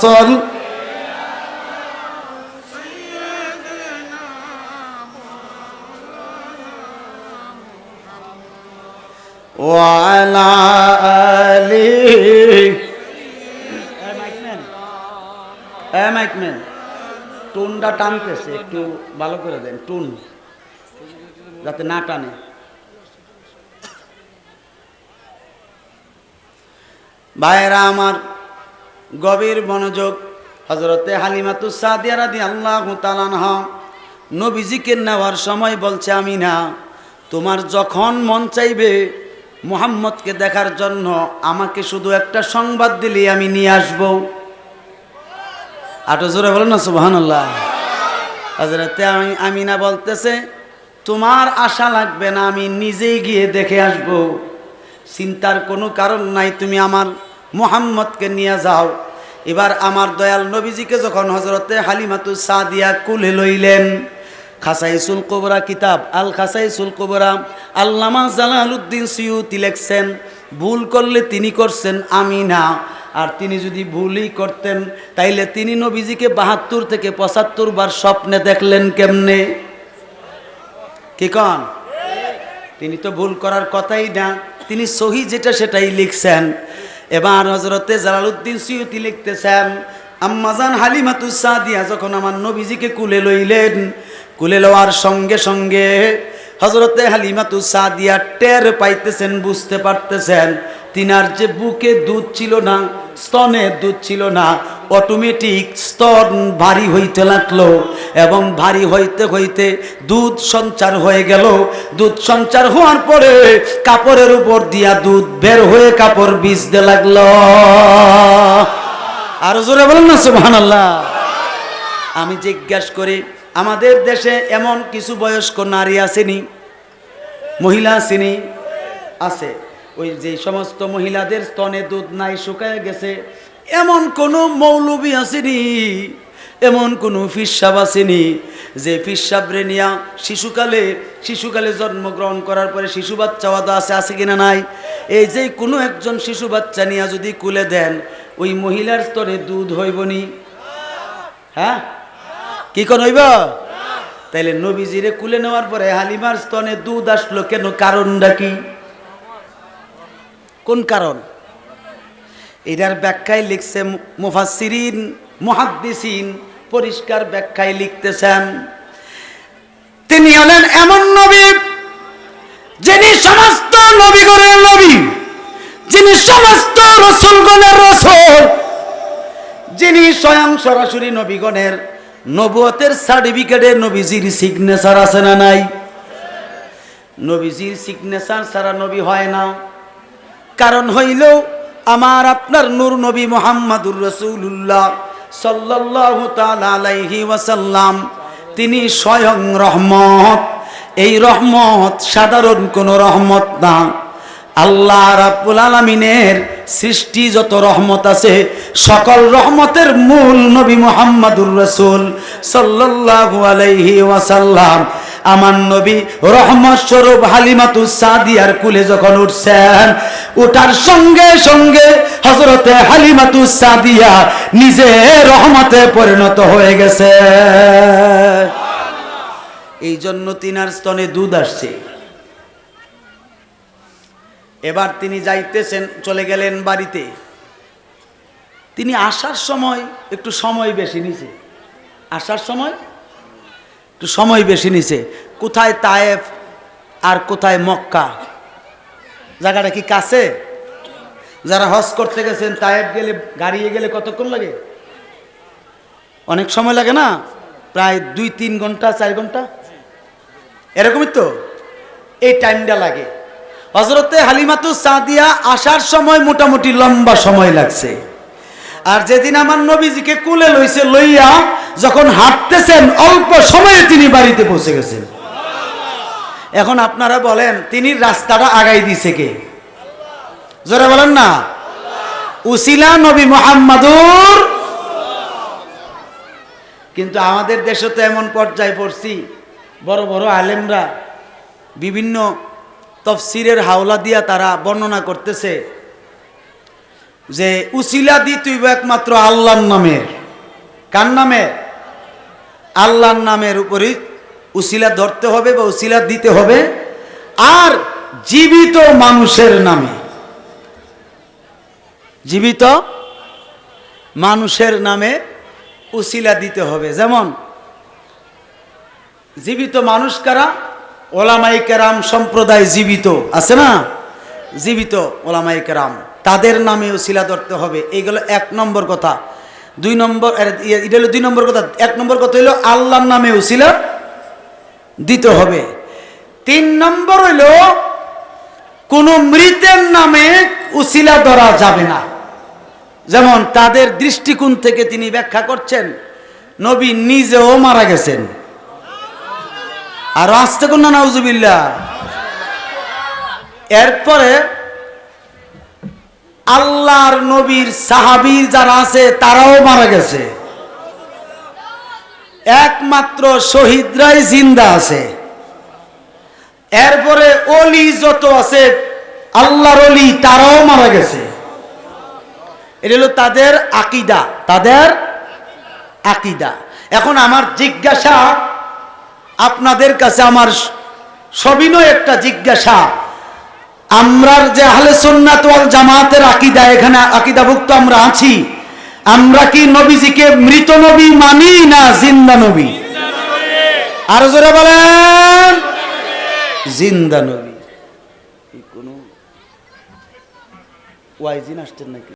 সল وعلى آله mic man টুনটা টানতেছে একটু ভালো করে দেন টুন যাতে না টানে ভাইরা আমার গভীর মনোযোগ হজরতে হালিমাতু আল্লাহ তালানহ নবীজিকে নেওয়ার সময় বলছে আমি না তোমার যখন মন চাইবে মুহাম্মদকে দেখার জন্য আমাকে শুধু একটা সংবাদ দিলে আমি নিয়ে আসব। আটো জোরে বলো না সুবাহান হজরতে আমি আমিনা বলতেছে, তোমার আশা লাগবে না, আমি নিজেই গিয়ে দেখে আসব। চিন্তার কোনো কারণ নাই, তুমি আমার মুহাম্মদকে নিয়ে যাও। এবার আমার দয়াল নবীজিকে যখন হজরতে হালিমাতু সাদিয়া কুলে লইলেন, খাসাইসুল কোবরা কিতাব, আল খাসাইসুল কোবরা, আল্লামা জালালউদ্দিন সিউতি লেখছেন, ভুল করলে তিনি করছেন আমি না আর তিনি যদি ভুলই করতেন, তাইলে তিনি নবীজিকে বাহাত্তর থেকে পঁচাত্তর বার স্বপ্নে দেখলেন কেমনে? কি কন? তিনি তো ভুল করার কথাই না, তিনি সহি যেটা সেটাই লিখছেন। এবার হজরতে জালালউদ্দিন সিউতি লিখতেছেন আম্মাজান হালিমাতুস সাদিয়া যখন আমার নবীজিকে কুলে লইলেন, কুলে লওয়ার সঙ্গে সঙ্গে হজরতে হালিমাতু সাদিয়া টের পাইতেছেন, বুঝতে পারতেছেন, তিনার যে বুকে দুধ ছিল না, স্তনে দুধ ছিল না অটোমেটিক স্তন ভারী হইতে লাগল এবং ভারী হইতে হইতে দুধ সঞ্চার হয়ে গেল। দুধ সঞ্চার হওয়ার পরে কাপড়ের উপর দিয়া দুধ বের হয়ে কাপড় ভিজতে লাগল। আরও জোরে বলেন না সুবহান আল্লাহ আমি জিজ্ঞাস করি আমাদের দেশে এমন কিছু বয়স্ক নারী আসেনি, মহিলা আসেনি, আছে। ওই যে সমস্ত মহিলাদের স্তনে দুধ নাই, শুকায় গেছে, এমন কোনো মৌলবি আসেনি, এমন কোনো ফিসাব আসেনি যে ফিসাব নিয়া শিশুকালে শিশুকালে জন্মগ্রহণ করার পরে শিশু বাচ্চা ওয়াদা আছে আছে কিনা নাই? এই যে কোনো একজন শিশু বাচ্চা নিয়া যদি কুলে দেন, ওই মহিলার স্তরে দুধ হইবনি। হ্যাঁ? কি কোন হইব? তাইলে নবীজিরে কুলে নেওয়ার পরে হালিমার স্তনে দুধ আসলো কেন? কারণটা কি? কোন কারণ? এটার ব্যাখ্যায় লিখছে মুফাসিরিন মুহাদ্দিসিন পরিষ্কার ব্যাখ্যায় লিখতেছেন। তিনি হলেন এমন নবী যিনি সমস্ত নবীগণের নবী, যিনি সমস্ত রসুলগণের রসুল, যিনি স্বয়ং সরাসরি নবীগণের নবুয়তের সার্টিফিকেটে নবীজির সিগনেচার আছে না নাই? নবীজির সিগনেচার ছাড়া নবী হয় না। কারণ হইল, আমার আপনার নূর নবী মোহাম্মদুর রসুল্লাহ তাআলা আলাইহি ওয়াসাল্লাম, তিনি স্বয়ং রহমত। এই রহমত সাধারণ কোনো রহমত না। আল্লাহ রাব্বুল আলামিনের সৃষ্টি যত রহমত আছে, সকল রহমতের মূল নবী মোহাম্মদুর রসুল সাল্লাল্লাহু আলাইহি ওয়াসাল্লাম। আমার নবী রহমত স্বরূপ হালিমাতু সাদিয়ার কুলে যখন উঠছেন ওঠার সঙ্গে সঙ্গে হজরতে হালিমাতু সাদিয়া নিজে রহমতে পরিণত হয়ে গেছে। এই জন্য তিনার স্তনে দুধ আসছে। এবার তিনি যাইতেছেন, চলে গেলেন বাড়িতে। তিনি আসার সময় একটু সময় বেশি নিছে। আসার সময়? একটু সময় বেশি নিছে। কোথায় তায়েফ আর কোথায় মক্কা? জায়গাটা কি কাছে? যারা হজ করতে গেছেন, তায়েফ গেলে, গাড়িয়ে গেলে কতক্ষণ লাগে? অনেক সময় লাগে না? প্রায় দুই, তিন ঘণ্টা, চার ঘণ্টা? এরকমই তো? এই টাইমটা লাগে। হজরতে হালিমাতু সাদিয়া আসার সময় মোটামুটি লম্বা সময় লাগছে। আর যেদিন আমার নবীজিকে কুলে লইছে লইয়া যখন হাঁটতেছেন, অল্প সময়ে তিনি বাড়িতে পৌঁছে গেছেন। এখন আপনারা বলেন, তিনি রাস্তাটা আগাই দিছে কে? জোরে বলেন না। উসিলা নবী মোহাম্মদুর কিন্তু আমাদের দেশে তো এমন পর্যায়ে পড়ছি, বড় বড় আলেমরা বিভিন্ন তফসিরের হাওলা দিয়া তারা বর্ণনা করতেছে যে উসিলা দি তুই একমাত্র আল্লাহর নামের কার নামে? আল্লাহর নামের উপরই উসিলা ধরতে হবে বা উসিলা দিতে হবে। আর জীবিত মানুষের নামে। জীবিত মানুষের নামে উসিলা দিতে হবে। যেমন, জীবিত মানুষ কারা? ওলামাই কেরাম সম্প্রদায় জীবিত আছে না? জীবিত ওলামাই কেরাম। তাদের নামে উসিলা ধরতে হবে। এইগুলো এক নম্বর কথা। দুই নম্বর ইয়ে, এটা হলো দুই নম্বর কথা। এক নম্বর কথা হইল আল্লাহর নামে উসিলা দিতে হবে। তিন নম্বর হইল কোন মৃতের নামে উসিলা ধরা যাবে না। যেমন তাদের দৃষ্টিকোণ থেকে তিনি ব্যাখ্যা করছেন নবী নিজেও মারা গেছেন। আর আসতে কোন নাউজুবিল্লা এরপরে আল্লাহর নবীর সাহাবী যারা আছে, তারাও মারা গেছে। একমাত্র শহীদরাই জিন্দা আছে। এরপরে অলি যত আছে, আল্লাহর অলি তারাও মারা গেছে। এটা হলো তাদের আকিদা তাদের আকিদা। এখন আমার জিজ্ঞাসা আপনাদের কাছে আমার সবিনয় একটা জিজ্ঞাসা। আমরার যে আহলে সুন্নাত ওয়াল জামাতের আকিদা, এখানে আকিদাভুক্ত আমরা আছি। আমরা কি নবীজিকে মৃত নবী মানি না জিন্দা নবী? আরও জোরে বলেন। জিন্দা নবী। কোনো ওয়াইজিন আসছেন নাকি?